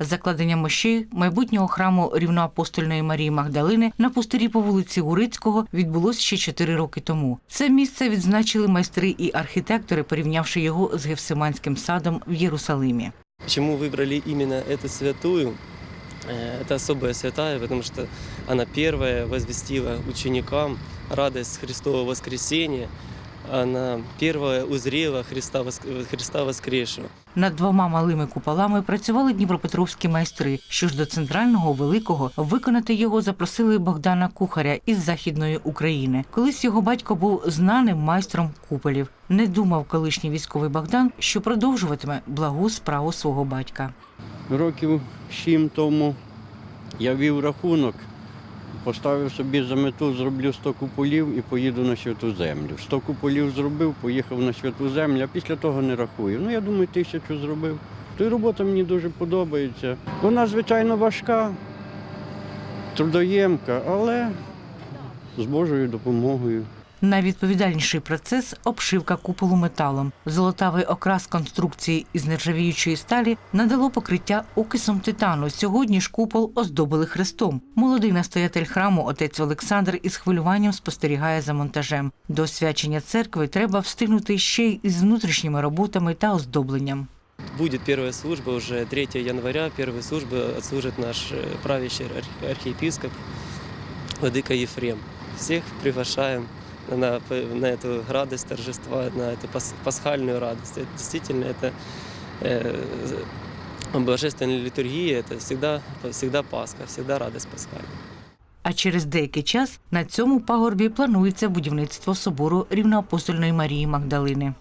Закладення мощей майбутнього храму рівноапостольної Марії Магдалини на пустирі по вулиці Урицького відбулось ще чотири роки тому. Це місце відзначили майстри і архітектори, порівнявши його з Гефсиманським садом в Єрусалимі. Почему выбрали именно эту святую? Э, Это особая святая, потому что она первая возвестила ученикам радость Христового воскресения. Она первая узрела Христа, Христа воскресшего. Над двома малими куполами працювали дніпропетровські майстри. Що ж до центрального великого, виконати його запросили Богдана Кухаря із західної України. Колись його батько був знаним майстром куполів. Не думав колишній військовий Богдан, що продовжуватиме благу справу свого батька. Років сім тому я вів рахунок, поставив собі за мету, зроблю 100 куполів і поїду на святу землю. 100 куполів зробив, поїхав на святу землю, а після того не рахую. Ну, я думаю, тисячу зробив. То й робота мені дуже подобається. Вона, звичайно, важка, трудоємка, але з Божою допомогою. Найвідповідальніший процес обшивка куполу металом. Золотавий окрас конструкції із нержавіючої сталі надало покриття окисом титану. Сьогодні ж купол оздобили хрестом. Молодий настоятель храму, отець Олександр, із хвилюванням спостерігає за монтажем. До освячення церкви треба встигнути ще й із внутрішніми роботами та оздобленням. Будет первая служба уже 3 января. Первую службу отслужит наш э, правящий арх- архиепископ Владыка Ефрем. Всех приглашаем на, на эту радость торжества, на эту пас- пасхальную радость. Это действительно это э, божественная литургия, это всегда, всегда Пасха, всегда радость пасхальная. А через деякий час на цьому пагорбі планується будівництво собору рівноапостольної Марії Магдалини.